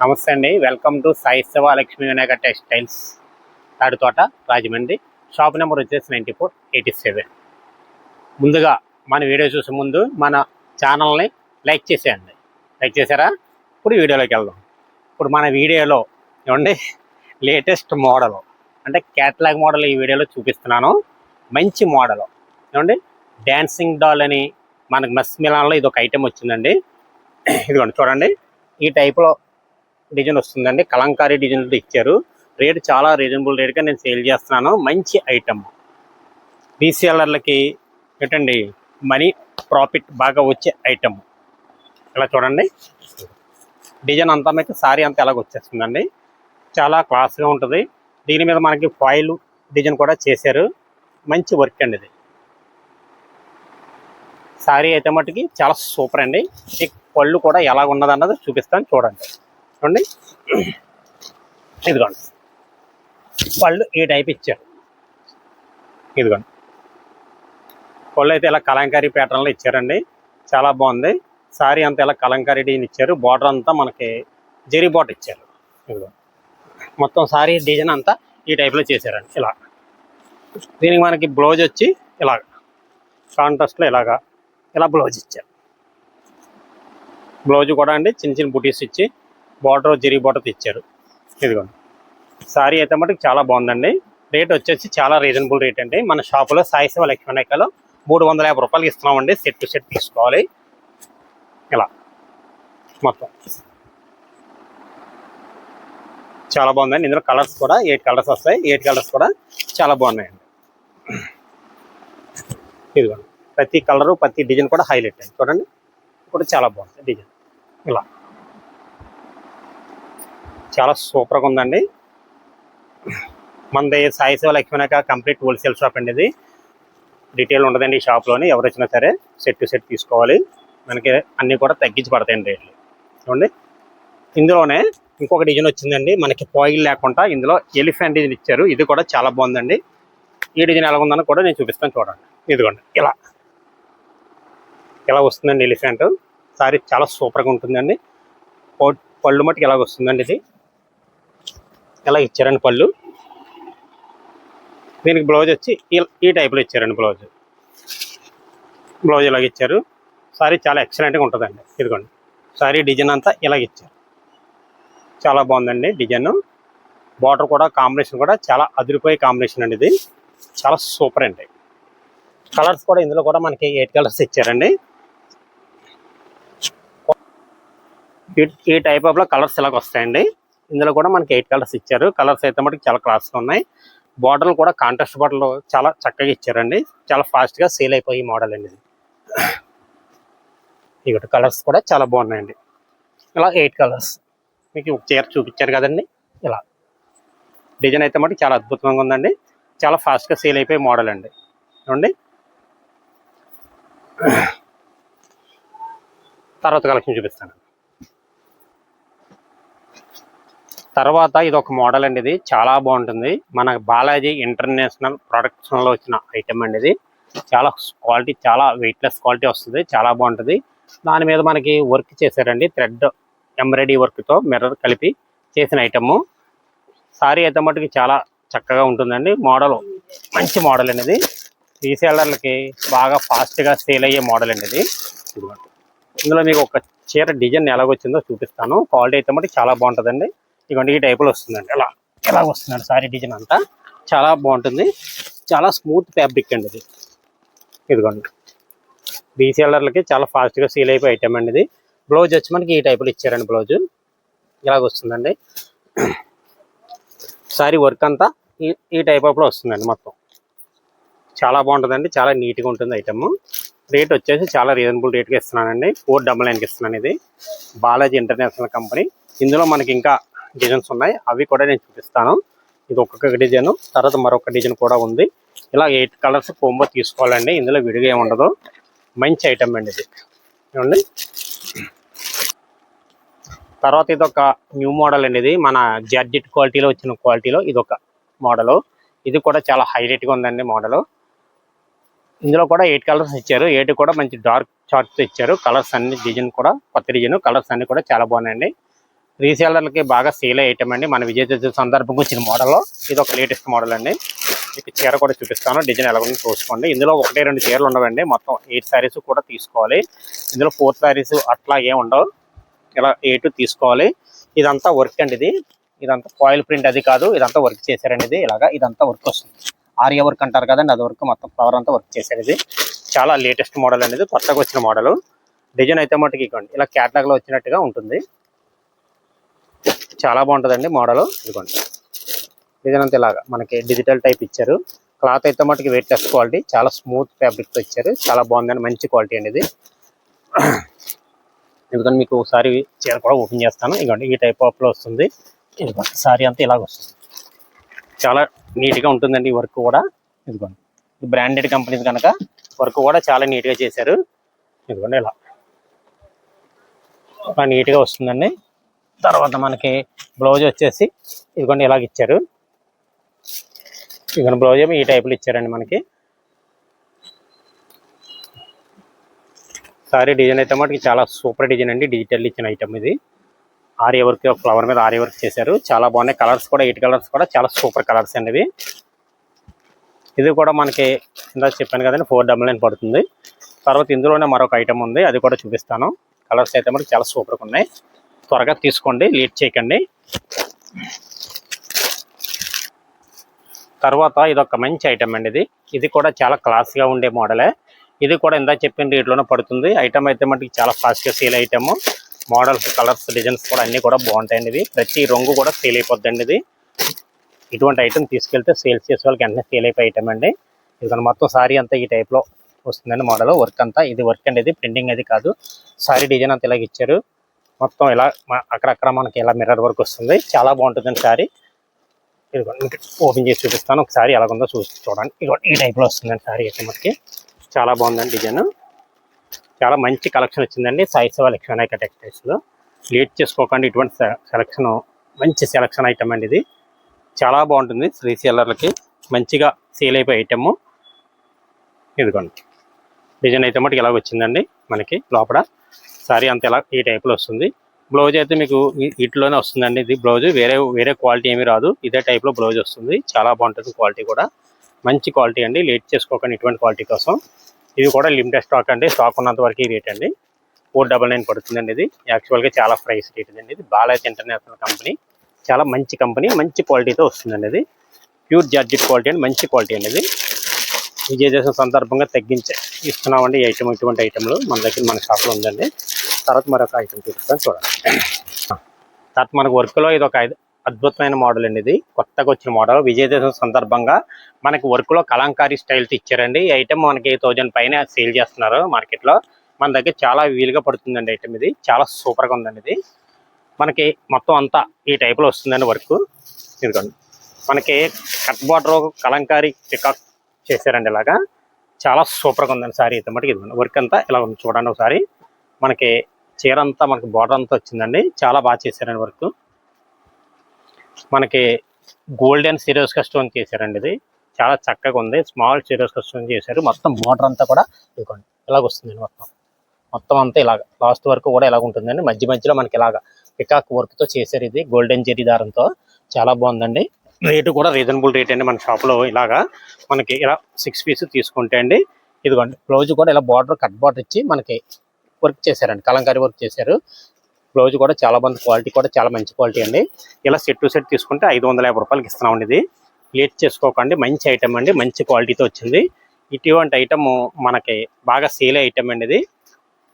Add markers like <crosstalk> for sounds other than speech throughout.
నమస్తే అండి. Welcome to Sai Shiva Lakshmi Vinayaka textiles Taditota Rajahmundry. Shop number వచ్చేసి ninety four eighty seven. ముందుగా మన వీడియో చూసే ముందు మన ఛానల్ని లైక్ చేసేయండి. లైక్ చేశారా? ఇప్పుడు వీడియోలోకి వెళ్దాం. ఇప్పుడు మన వీడియోలో ఏమండి? లేటెస్ట్ మోడల్ అంటే క్యాటలాగ్ మోడల్ ఈ వీడియోలో చూపిస్తున్నాను. మంచి మోడల్. ఏమండి? డ్యాన్సింగ్ డాల్ అని మనకు మస్ మిలాన్లో ఇది ఒక ఐటెం వచ్చిందండి. ఇదిగోండి చూడండి. ఈ టైప్లో డిజైన్ వస్తుందండి. కలంకారీ డిజైన్ ఇచ్చారు. రేట్ చాలా రీజనబుల్ రేట్గా నేను సేల్ చేస్తున్నాను. మంచి ఐటమ్. రీసేలర్లకి ఏంటండి మనీ ప్రాఫిట్ బాగా వచ్చే ఐటమ్. ఇలా చూడండి. డిజైన్ అంతా మీకు సారీ అంతా ఎలాగ వచ్చేస్తుందండి. చాలా క్లాస్గా ఉంటుంది. దీని మీద మనకి ఫాయిల్ డిజైన్ కూడా చేశారు. మంచి వర్క్ అండి ఇది. సారీ అయితే మటుకి చాలా సూపర్ అండి. ఈ పళ్ళు కూడా ఎలాగ ఉన్నది అన్నది చూపిస్తాను. చూడండి. చూడండి ఇదిగోండి. పళ్ళు ఈ టైప్ ఇచ్చారు ఇదిగోండి. పళ్ళు అయితే ఇలా కలంకారీ ప్యాటర్న్లో ఇచ్చారండి. చాలా బాగుంది. సారీ అంతా ఇలా కలంకారీ డిజైన్ ఇచ్చారు. బార్డర్ అంతా మనకి జరీ బాట్ ఇచ్చారు. ఇదిగో మొత్తం సారీ డిజైన్ అంతా ఈ టైప్లో చేశారండి. ఇలా. దీనికి మనకి బ్లౌజ్ వచ్చి ఇలాగ. కాంట్రాస్ట్లో ఇలాగా. ఇలా బ్లౌజ్ ఇచ్చారు. బ్లౌజ్ కూడా అండి చిన్న చిన్న బుటీస్ ఇచ్చి బార్డర్ జరీ బార్డర్ తెచ్చారు. ఇదిగోండి. సారీ అయితే మటుకు చాలా బాగుందండి. రేట్ వచ్చేసి చాలా రీజనబుల్ రేట్ అండి. మన షాపులో సాయి శివ లక్ష్మణికలో మూడు వందల యాభై రూపాయలకి ఇస్తున్నామండి. సెట్ టు సెట్ తీసుకోవాలి. ఇలా. మొత్తం. చాలా బాగుందండి. ఇందులో కలర్స్ కూడా ఎయిట్ కలర్స్ వస్తాయి. ఎయిట్ కలర్స్ కూడా చాలా బాగున్నాయండి. ఇదిగోండి. ప్రతి కలరు ప్రతి డిజైన్ కూడా హైలైట్ అయింది చూడండి. ఇప్పుడు చాలా బాగుంది డిజైన్. ఇలా. చాలా సూపర్గా ఉందండి. మనది సాయి సేవ లక్ష్మీనాక కంప్లీట్ హోల్సేల్ షాప్ అండి ఇది. డీటెయిల్ ఉండదండి ఈ షాప్లోని ఎవరు వచ్చినా సరే సెట్ టు సెట్ తీసుకోవాలి. మనకి అన్నీ కూడా తగ్గించి పడతాయండి రేట్లు. చూడండి. ఇందులోనే ఇంకొక డిజైన్ వచ్చిందండి. మనకి పాయిల్ లేకుండా ఇందులో ఎలిఫెంట్ డిజైన్ ఇచ్చారు. ఇది కూడా చాలా బాగుందండి. ఈ డిజైన్ ఎలా ఉందని కూడా నేను చూపిస్తాను చూడండి. ఇదిగోండి. ఇలా. ఇలా వస్తుందండి ఎలిఫెంట్? సారీ చాలా సూపర్గా ఉంటుందండి. పళ్ళు మట్టుకు ఇలాగ వస్తుందండి ఇది? ఇలా ఇచ్చారండి పళ్ళు. దీనికి బ్లౌజ్ వచ్చి ఈ- టైప్లో ఇచ్చారండి బ్లౌజ్. బ్లౌజ్ ఇలాగ ఇచ్చారు. సారీ చాలా ఎక్సలెంట్గా ఉంటుందండి. ఇదిగోండి. సారీ డిజైన్ అంతా ఇలాగ ఇచ్చారు. చాలా బాగుందండి డిజైన్. బార్డర్ కూడా కాంబినేషన్ కూడా చాలా అదిరిపోయే కాంబినేషన్ అండి ఇది. చాలా సూపర్ అండి. కలర్స్ కూడా ఇందులో కూడా మనకి ఎయిట్ కలర్స్ ఇచ్చారండి. ఈ- ఈ టైప్ ఆఫ్లో కలర్స్ ఇలాగ వస్తాయండి. ఇందులో కూడా మనకి ఎయిట్ కలర్స్ ఇచ్చారు. కలర్స్ అయితే మటుకు చాలా క్లాస్గా ఉన్నాయి. బార్డర్లు కూడా కాంట్రాస్ట్ బార్డర్లు చాలా చక్కగా ఇచ్చారండి. చాలా ఫాస్ట్గా సేల్ అయిపోయి మోడల్ అండి ఇది. కలర్స్ కూడా చాలా బాగున్నాయండి. ఇలా ఎయిట్ కలర్స్. మీకు ఒక చీర చూపించారు కదండి. ఇలా. డిజైన్ అయితే మటుకు చాలా అద్భుతంగా ఉందండి. చాలా ఫాస్ట్గా సేల్ అయిపోయే మోడల్ అండి. చూడండి. తర్వాత కలెక్షన్ చూపిస్తాను. తర్వాత ఇది ఒక మోడల్ అండి ఇది. చాలా బాగుంటుంది. మన బాలాజీ ఇంటర్నేషనల్ ప్రొడక్షన్లో వచ్చిన ఐటమ్ అండి ఇది. చాలా క్వాలిటీ చాలా వెయిట్లెస్ క్వాలిటీ వస్తుంది. చాలా బాగుంటుంది. దాని మీద మనకి వర్క్ చేశారండి. థ్రెడ్ ఎంబ్రాయిడరీ వర్క్తో మిర్రర్ కలిపి చేసిన ఐటమ్. సారీ అయితే మటుకు చాలా చక్కగా ఉంటుందండి. మోడల్ మంచి మోడల్ అండి ఇది. రీసేలర్లకి బాగా ఫాస్ట్గా సేల్ అయ్యే మోడల్ అండి ఇది. ఇందులో మీకు ఒక చీర డిజైన్ ఎలాగొచ్చిందో చూపిస్తాను. క్వాలిటీ అయితే మటుకు చాలా బాగుంటుందండి. ఇదిగోండి ఈ టైపులో వస్తుందండి. ఎలా ఎలా వస్తుందండి సారీ డిజైన్ అంతా. చాలా బాగుంటుంది. చాలా స్మూత్ ఫ్యాబ్రిక్ అండి ఇది. ఇదిగోండి. రీసేలర్లకి చాలా ఫాస్ట్గా సీల్ అయిపోయి ఐటమ్ అండి ఇది. బ్లౌజ్ వచ్చి మనకి ఈ టైపులో ఇచ్చారండి బ్లౌజ్. ఇలాగ వస్తుందండి. సారీ వర్క్ అంతా ఈ ఈ టైప్ ఆఫ్లో వస్తుందండి మొత్తం. చాలా బాగుంటుందండి. చాలా నీట్గా ఉంటుంది ఐటమ్ రేట్ వచ్చేసి చాలా రీజనబుల్ రేట్కి ఇస్తున్నానండి. ఫోర్ డబల్ నైన్కి ఇస్తున్నాను ఇది. Balaji international company. ఇందులో మనకి ఇంకా డిజైన్స్ ఉన్నాయి. అవి కూడా నేను చూపిస్తాను. ఇది ఒక్కొక్క డిజైన్ తర్వాత మరొక డిజైన్ కూడా ఉంది. ఇలా ఎయిట్ కలర్స్ కోంబో తీసుకోవాలండి. ఇందులో విడిగా ఏమి ఉండదు. మంచి ఐటమ్ అండి ఇది. ఏమండి? తర్వాత ఇది ఒక న్యూ మోడల్ అండి ఇది. మన జార్జెట్ క్వాలిటీలో వచ్చిన క్వాలిటీలో ఇది ఒక మోడల్. ఇది కూడా చాలా హైలైట్గా ఉందండి మోడలు. ఇందులో కూడా ఎయిట్ కలర్స్ ఇచ్చారు. ఎయిట్ కూడా మంచి డార్క్ చార్ట్స్ ఇచ్చారు. కలర్స్ అన్ని డిజైన్ కూడా కొత్త డిజైన్ కలర్స్ అన్ని కూడా చాలా బాగున్నాయండి. రీసేలర్లకి బాగా సేల్ ఐటమ్ అండి. మన విజయ దశమి సందర్భంగా వచ్చిన మోడల్లో ఇది ఒక లేటెస్ట్ మోడల్ అండి. మీకు చీర కూడా చూపిస్తాను. డిజైన్ ఎలా ఉందో చూసుకోండి. ఇందులో ఒకటే రెండు చీరలు ఉండవండి. మొత్తం ఎయిట్ శారీస్ కూడా తీసుకోవాలి. ఇందులో ఫోర్ శారీస్ అట్లా ఏం ఉండవు. ఇలా ఎయిట్ తీసుకోవాలి. ఇదంతా వర్క్ అండి ఇది. ఇదంతా కాయిల్ ప్రింట్ అది కాదు. ఇదంతా వర్క్ చేశారండి ఇది. ఇలాగా ఇదంతా వర్క్ వస్తుంది. ఆర్య వర్క్ అంటారు కదండి అది వర్క్ మొత్తం ఫ్లవర్ అంతా వర్క్ చేశారు ఇది. చాలా లేటెస్ట్ మోడల్ అనేది కొత్తగా వచ్చిన మోడల్ డిజైన్ అయితే మటుకు ఇవ్వండి ఇలా క్యాటలాగ్లో వచ్చినట్టుగా ఉంటుంది. చాలా బాగుంటుందండి మోడల్. ఇదిగోండి. ఇదేనంత అంతా ఇలాగా మనకి డిజిటల్ టైప్ ఇచ్చారు. క్లాత్ అయితే మటుకు వెయిట్ లెస్ క్వాలిటీ చాలా స్మూత్ ఫ్యాబ్రిక్తో ఇచ్చారు. చాలా బాగుందండి మంచి క్వాలిటీ అండి ఇది. <clears throat> ఎందుకంటే మీకు ఒకసారి చీర కూడా ఓపెన్ చేస్తాను. ఇదిగోండి ఈ టైప్ ఆఫ్లో వస్తుంది. ఇదిగోండి సారీ అంతా ఇలాగ వస్తుంది. చాలా నీట్గా ఉంటుందండి ఈ వర్క్ కూడా. ఇదిగోండి బ్రాండెడ్ కంపెనీస్ కనుక వర్క్ కూడా చాలా నీట్గా చేశారు. ఇదిగోండి ఇలా నీట్గా వస్తుందండి. తర్వాత మనకి బ్లౌజ్ వచ్చేసి ఇదిగోండి ఇలాగ ఇచ్చారు. ఇదిగోండి బ్లౌజ్ ఏమో ఈ టైపులో ఇచ్చారండి మనకి. సారీ డిజైన్ అయితే మనకి చాలా సూపర్ డిజైన్ అండి. డిజిటల్ ఇచ్చిన ఐటమ్ ఇది. ఆర్య వర్క్ ఫ్లవర్ మీద ఆర్య వర్క్ చేశారు. చాలా బాగున్నాయి. కలర్స్ కూడా ఎయిట్ కలర్స్ కూడా చాలా సూపర్ కలర్స్ అండి ఇవి. ఇది కూడా మనకి ఇందాక చెప్పాను కదండి ఫోర్ డబల్ నైన్ పడుతుంది. తర్వాత ఇందులోనే మరొక ఐటమ్ ఉంది. అది కూడా చూపిస్తాను. కలర్స్ అయితే మనకి చాలా సూపర్గా ఉన్నాయి. త్వరగా తీసుకోండి లేట్ చేయకండి. తర్వాత ఇది ఒక మంచి ఐటమ్ అండి ఇది. ఇది కూడా చాలా క్లాస్గా ఉండే మోడలే ఇది కూడా ఇందాక చెప్పిన రేట్లోనే పడుతుంది. ఐటమ్ అయితే మనకి చాలా ఫాస్ట్గా sale item models colours designs కూడా అన్నీ కూడా బాగుంటాయండి ఇది. ప్రతి రంగు కూడా సేల్ అయిపోద్దండి ఇది. ఇటువంటి ఐటమ్ తీసుకెళ్తే సేల్స్ చేసే వాళ్ళకి వెంటనే సేల్ అయిపోయి ఐటమ్ అండి. ఇది మొత్తం సారీ అంతా ఈ టైప్లో వస్తుందండి మోడల్ వర్క్ అంతా ఇది వర్క్ అండి ఇది. ప్రింటింగ్ అది కాదు. సారీ డిజైన్ అంతా ఇలాగ ఇచ్చారు. మొత్తం ఇలా అక్కడక్కడ మనకి ఇలా మిర్రర్ వర్క్ వస్తుంది. చాలా బాగుంటుందండి సారీ ఇదిగోండి ఓపెన్ చేసి చూపిస్తాను. ఒకసారి ఎలా ఉందో చూసి చూడండి. ఇదిగోండి ఈ టైప్లో వస్తుందండి సారీ అయితే మనకి. చాలా బాగుందండి డిజైన్. చాలా మంచి కలెక్షన్ వచ్చిందండి. సాయి లక్ష్మీ నాయక టెక్స్టైల్స్లో లేట్ చేసుకోకండి ఇటువంటి సెలక్షన్ మంచి సెలక్షన్ ఐటమ్ అండి ఇది. చాలా బాగుంటుంది రీసేలర్లకి మంచిగా సేల్ అయిపోయే ఐటమ్ ఇదిగోండి. డిజైన్ అయితే మటుకు ఇలాగ వచ్చిందండి మనకి లోపల. సారీ అంత ఎలా ఈ టైప్లో వస్తుంది. బ్లౌజ్ అయితే మీకు ఇట్లోనే వస్తుందండి. ఇది బ్లౌజ్ వేరే వేరే క్వాలిటీ ఏమీ రాదు. ఇదే టైప్లో బ్లౌజ్ వస్తుంది. చాలా బాగుంటుంది క్వాలిటీ కూడా. మంచి క్వాలిటీ అండి. లేట్ చేసుకోకండి ఇటువంటి క్వాలిటీ కోసం. ఇది కూడా లిమిటెడ్ స్టాక్ అండి. స్టాక్ ఉన్నంత వరకు రేట్ అండి. ఫోర్ డబల్ నైన్ పడుతుందండి ఇది. యాక్చువల్గా చాలా ప్రైస్ రేట్ అండి ఇది. బాలాజ్ ఇంటర్నేషనల్ కంపెనీ చాలా మంచి కంపెనీ మంచి క్వాలిటీతో వస్తుందండి ఇది. ప్యూర్ జార్జెట్ క్వాలిటీ అండి. మంచి క్వాలిటీ అండి ఇది. విజయదశమి సందర్భంగా తగ్గించి ఇస్తున్నామండి ఈ ఐటమ్ ఇటువంటి ఐటెంలు మన దగ్గర మన షాప్లో ఉందండి. తర్వాత మరొక ఐటమ్ చూపిస్తాను చూడండి. తర్వాత మనకు వర్క్లో ఇది ఒక ఐదు- అద్భుతమైన మోడల్ అండి ఇది. కొత్తగా వచ్చిన మోడల్ విజయదశమి సందర్భంగా మనకి వర్క్లో కలంకారీ స్టైల్స్ ఇచ్చారండి. ఈ ఐటెం మనకి థౌజండ్ పైన సేల్ చేస్తున్నారు మార్కెట్లో. మన దగ్గర చాలా వీలుగా పడుతుందండి ఐటెం ఇది. చాలా సూపర్గా ఉందండి ఇది. మనకి మొత్తం అంతా ఈ టైప్లో వస్తుందండి వర్క్ ఇదిగోండి. మనకి కట్ బార్డర్ కలంకారీ పికాక్ చేశారండి ఇలాగా. చాలా సూపర్గా ఉందండి సారీ అయితే మటుకు. ఇది వర్క్ అంతా ఇలా ఉంది చూడండి ఒకసారి. మనకి చీర అంతా మనకి బార్డర్ అంతా వచ్చిందండి. చాలా బాగా చేశారండి వర్క్. మనకి గోల్డెన్ సీరియస్ కస్టోన్ చేశారండి ఇది. చాలా చక్కగా ఉంది. స్మాల్ సీరియస్ కస్టోన్ చేశారు. మొత్తం బార్డర్ అంతా కూడా ఇదిగోండి ఇలాగ వస్తుందండి మొత్తం. మొత్తం అంతా ఇలాగ. లాస్ట్ వరకు కూడా ఇలాగ ఉంటుందండి. మధ్య మధ్యలో మనకి ఇలాగ పికాక్ వర్క్తో చేశారు ఇది. గోల్డెన్ జరీ దారంతో చాలా బాగుందండి. రేటు కూడా రీజనబుల్ రేట్ అండి మన షాప్లో ఇలాగా. మనకి ఇలా సిక్స్ పీస్ తీసుకుంటే అండి ఇదిగోండి. బ్లౌజ్ కూడా ఇలా బార్డర్ కట్ బార్డర్ ఇచ్చి మనకి వర్క్ చేశారండి. కలంకారీ వర్క్ చేశారు. బ్లౌజ్ కూడా చాలా మంది క్వాలిటీ కూడా చాలా మంచి క్వాలిటీ అండి. ఇలా సెట్ టు సెట్ తీసుకుంటే ఐదు వందల యాభై రూపాయలకి ఇస్తున్నామండి ఇది. లేట్ చేసుకోకండి మంచి ఐటమ్ అండి మంచి క్వాలిటీతో వచ్చింది. ఇటువంటి ఐటమ్ మనకి బాగా సేల్ ఐటమ్ అండి ఇది.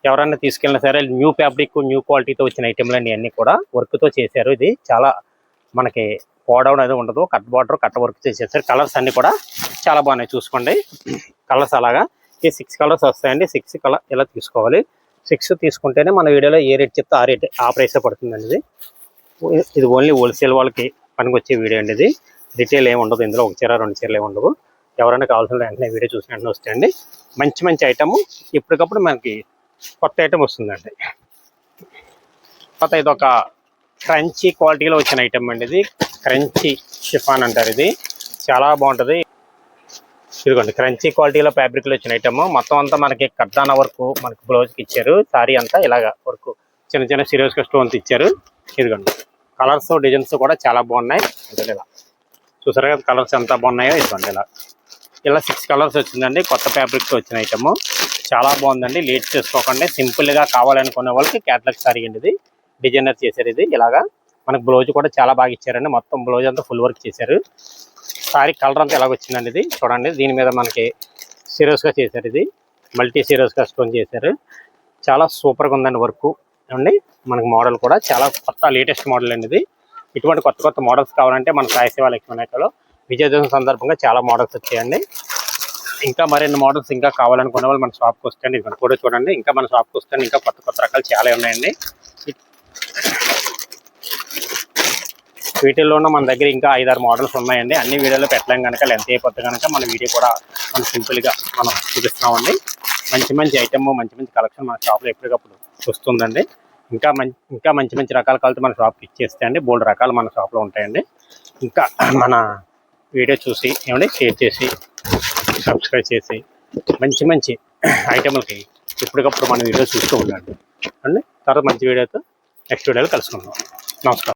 ఎవరైనా తీసుకెళ్ళినా సరే న్యూ ఫ్యాబ్రిక్ న్యూ క్వాలిటీతో వచ్చిన ఐటెంలు అండి అన్ని కూడా వర్క్తో చేశారు ఇది. చాలా మనకి పోడౌన్ అనేది ఉండదు. కట్ బార్డర్ కట్ వర్క్ చేసేసారు కలర్స్ అన్ని కూడా చాలా బాగున్నాయి. చూసుకోండి. కలర్స్ అలాగా. ఈ సిక్స్ కలర్స్ వస్తాయండి. సిక్స్ కలర్ ఇలా తీసుకోవాలి? సిక్స్ తీసుకుంటేనే మన వీడియోలో ఏ రేట్ చెప్తే ఆ రేట్ ఆ ప్రైసే పడుతుందండి ఇది. ఇది ఓన్లీ హోల్సేల్ వాళ్ళకి పనికి వచ్చే వీడియో అండి ఇది. రిటైల్ ఏమి ఉండదు. ఇందులో ఒక చీర రెండు చీరలు ఏమి ఉండవు. ఎవరైనా కావాల్సిన వెంటనే వీడియో చూసిన వెంటనే వస్తాయండి. మంచి మంచి ఐటమ్ ఇప్పటికప్పుడు మనకి కొత్త ఐటమ్ వస్తుందండి. కొత్త ఇది ఒక క్రంచీ క్వాలిటీలో వచ్చిన ఐటమ్ అండి ఇది. క్రంచీ షిఫాన్ అంటారు ఇది. చాలా బాగుంటుంది. ఇదిగోండి క్రంచీ క్వాలిటీలో ఫ్యాబ్రిక్లో వచ్చిన ఐటమ్ మొత్తం అంతా మనకి కడ్డాన వర్క్ మనకి బ్లౌజ్కి ఇచ్చారు. సారీ అంతా ఇలాగ వర్క్ చిన్న చిన్న సీరియస్ స్టోన్స్ ఇచ్చారు. ఇదిగోండి కలర్స్ డిజైన్స్ కూడా చాలా బాగున్నాయి. అంటే ఇలా. చూసారు కదా కలర్స్ ఎంత బాగున్నాయో. ఇదిగోండి ఇలా. ఇలా సిక్స్ కలర్స్ వచ్చిందండి. కొత్త ఫ్యాబ్రిక్తో వచ్చిన ఐటమ్ చాలా బాగుందండి. లేట్ చేసుకోకండి. సింపుల్గా కావాలనుకునే వాళ్ళకి క్యాట్లాగ్ సారీ అండి ఇది. డిజైనర్ చేశారు ఇది. ఇలాగా మనకు బ్లౌజ్ కూడా చాలా బాగా ఇచ్చారండి. మొత్తం బ్లౌజ్ అంతా ఫుల్ వర్క్ చేశారు. సారీ కలర్ అంతా ఎలాగొచ్చిందండి ఇది. చూడండి దీని మీద మనకి సీరియస్గా చేశారు ఇది. మల్టీ సీరియస్గా స్టోన్ చేశారు. చాలా సూపర్గా ఉందండి వర్క్ అండి మనకి మోడల్ కూడా చాలా కొత్త లేటెస్ట్ మోడల్ అండి ఇది. ఇటువంటి కొత్త కొత్త మోడల్స్ కావాలంటే మన సాయి శివ లక్ష్మణలో విజయదశమి సందర్భంగా చాలా మోడల్స్ వచ్చాయండి. ఇంకా మరిన్ని మోడల్స్ ఇంకా కావాలనుకునే వాళ్ళు మన షాప్కి వస్తాయండి ఇది కూడా చూడండి. ఇంకా మన షాప్కి వస్తాయండి ఇంకా కొత్త కొత్త రకాలు చాలా ఉన్నాయండి. వీటిల్లోనూ మన దగ్గర ఇంకా ఐదారు మోడల్స్ ఉన్నాయండి. అన్ని వీడియోలో పెట్టలేం కనుక లెంత్ అయిపోతే కనుక మన వీడియో కూడా మనం సింపుల్గా మనం చూపిస్తున్నామండి. మంచి మంచి ఐటమ్ మంచి మంచి కలెక్షన్ మన షాప్లో ఎప్పటికప్పుడు వస్తుందండి. ఇంకా మంచి ఇంకా మంచి మంచి రకాల కలిసి మన షాప్కి ఇచ్చేస్తే అండి బోల్డ్ రకాలు మన షాప్లో ఉంటాయండి. ఇంకా మన వీడియో చూసి ఏమండి షేర్ చేసి సబ్స్క్రైబ్ చేసి మంచి మంచి ఐటమ్లకి ఎప్పటికప్పుడు మన వీడియో చూస్తూ ఉండండి. అండి తర్వాత మంచి వీడియోతో నెక్స్ట్ వీడియోలో కలుసుకుందాం. నమస్కారం.